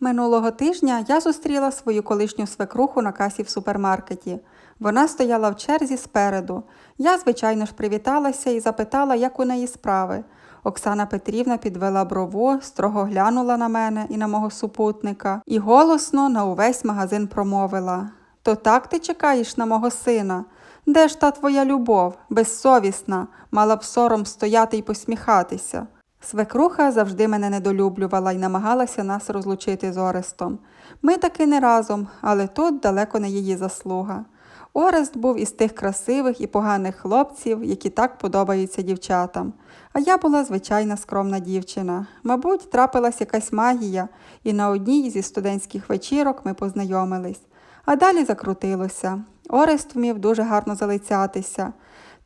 Минулого тижня я зустріла свою колишню свекруху на касі в супермаркеті. Вона стояла в черзі спереду. Я, звичайно ж, привіталася і запитала, як у неї справи. Оксана Петрівна підвела брову, строго глянула на мене і на мого супутника і голосно на увесь магазин промовила: То так ти чекаєш на мого сина? Де ж та твоя любов, безсовісна, мала б сором стояти й посміхатися. Свекруха завжди мене недолюблювала і намагалася нас розлучити з Орестом. Ми таки не разом, але тут далеко не її заслуга. Орест був із тих красивих і поганих хлопців, які так подобаються дівчатам. А я була звичайна скромна дівчина. Мабуть, трапилась якась магія, і на одній зі студентських вечірок ми познайомились. А далі закрутилося. Орест вмів дуже гарно залицятися.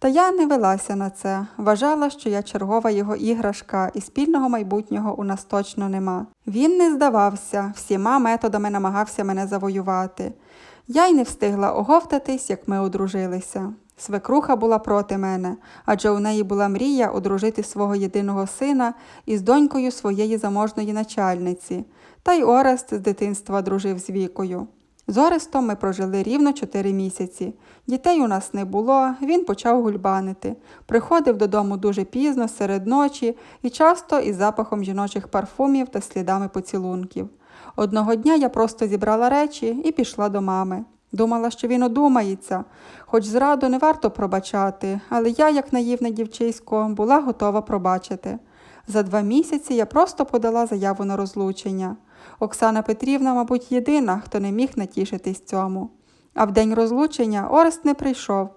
Та я не велася на це, вважала, що я чергова його іграшка, і спільного майбутнього у нас точно нема. Він не здавався, всіма методами намагався мене завоювати. Я й не встигла оговтатись, як ми одружилися. Свекруха була проти мене, адже у неї була мрія одружити свого єдиного сина із донькою своєї заможної начальниці, та й Орест з дитинства дружив з вікою. З Орестом ми прожили рівно чотири місяці. Дітей у нас не було, він почав гульбанити. Приходив додому дуже пізно, серед ночі і часто із запахом жіночих парфумів та слідами поцілунків. Одного дня я просто зібрала речі і пішла до мами. Думала, що він одумається, хоч зраду не варто пробачати, але я, як наївне дівчисько, була готова пробачити. За два місяці я просто подала заяву на розлучення. Оксана Петрівна, мабуть, єдина, хто не міг натішитись цьому. А в день розлучення Орест не прийшов.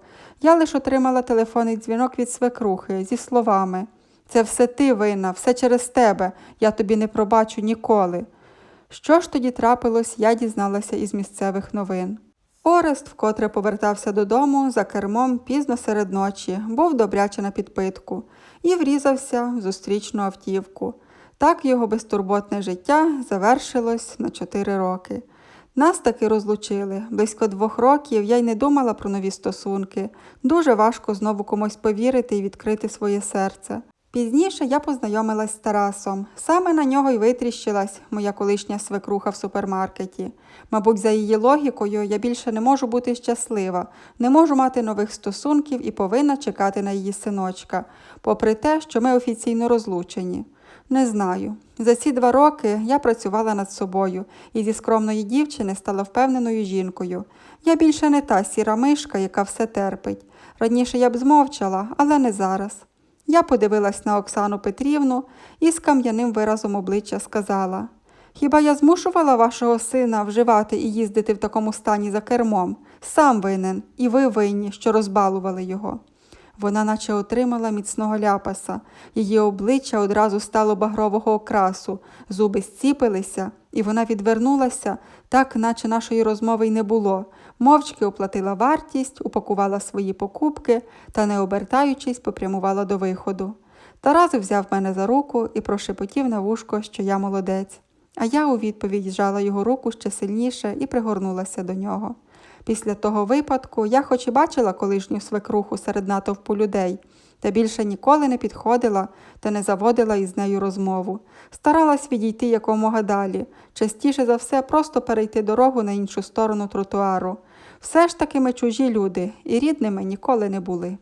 Я лише отримала телефонний дзвінок від свекрухи зі словами Це все ти винна, все через тебе, я тобі не пробачу ніколи. Що ж тоді трапилось, я дізналася із місцевих новин. Орест вкотре повертався додому за кермом пізно серед ночі, був добряче на підпитку і врізався в зустрічну автівку. Так його безтурботне життя завершилось на чотири роки. Нас таки розлучили. Близько двох років я й не думала про нові стосунки. Дуже важко знову комусь повірити і відкрити своє серце. Пізніше я познайомилась з Тарасом. Саме на нього й витріщилась моя колишня свекруха в супермаркеті. Мабуть, за її логікою я більше не можу бути щаслива, не можу мати нових стосунків і повинна чекати на її синочка, попри те, що ми офіційно розлучені. Не знаю. За ці два роки я працювала над собою і зі скромної дівчини стала впевненою жінкою. Я більше не та сіра мишка, яка все терпить. Раніше я б змовчала, але не зараз. Я подивилась на Оксану Петрівну і з кам'яним виразом обличчя сказала Хіба я змушувала вашого сина вживати і їздити в такому стані за кермом? Сам винен, і ви винні, що розбалували його. Вона наче отримала міцного ляпаса, її обличчя одразу стало багрового окрасу, зуби зціпилися, і вона відвернулася, так наче нашої розмови й не було. Мовчки оплатила вартість, упакувала свої покупки та, не обертаючись, попрямувала до виходу. Тарас взяв мене за руку і прошепотів на вушко, що я молодець. А я у відповідь зжала його руку ще сильніше і пригорнулася до нього. Після того випадку я хоч і бачила колишню свекруху серед натовпу людей, та більше ніколи не підходила та не заводила із нею розмову. Старалась відійти якомога далі, частіше за все просто перейти дорогу на іншу сторону тротуару. Все ж таки ми чужі люди і рідними ніколи не були.